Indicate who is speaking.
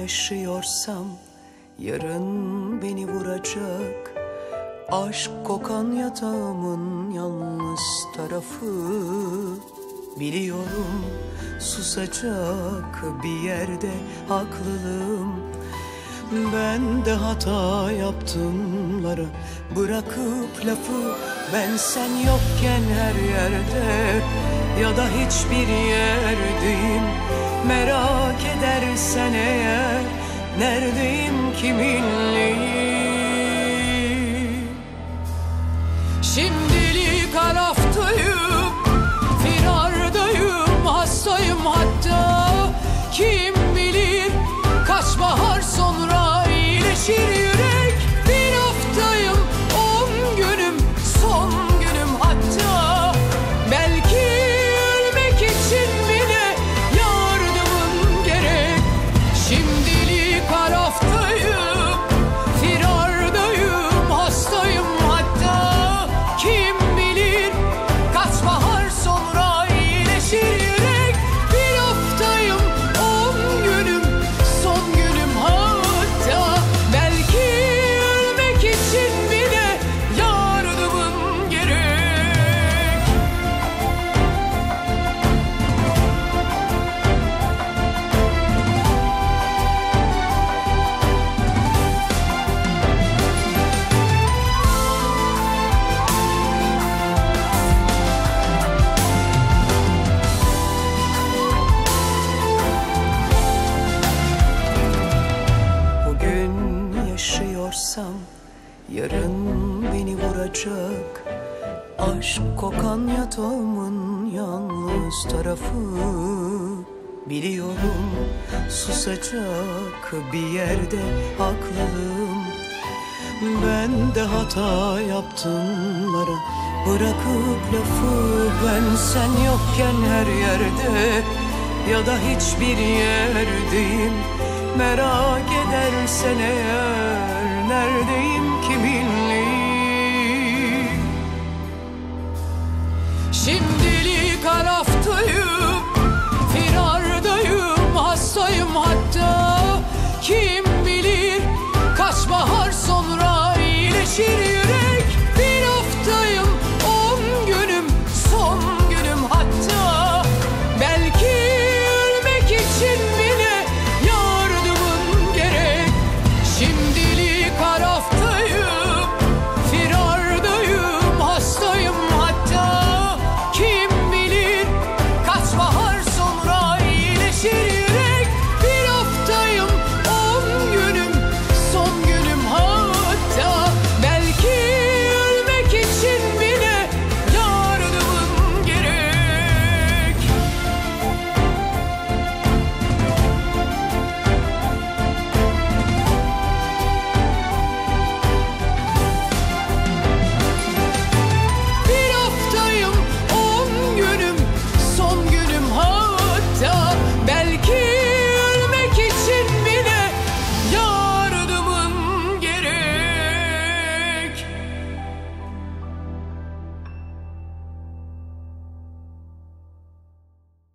Speaker 1: yaşıyorsam Yarın beni vuracak. Aşk kokan yatağımın yalnız tarafı Biliyorum susacak bir yerde haklılığım. Ben de hata yaptımlara bırakıp lafı Ben sen yokken her yerde ya da hiçbir yerdeyim Merak edersen eğer neredeyim kiminleyim Şimdilik yaşıyorsam yarın beni vuracak. Aşk kokan yatağımın yalnız tarafı. Biliyorum susacak bir yerde haklılığım. Ben de hata yaptımlara bırakıp lafı. Ben sen yokken her yerde ya da hiçbir yerdeyim. Merak edersen eğer neredeyim kimin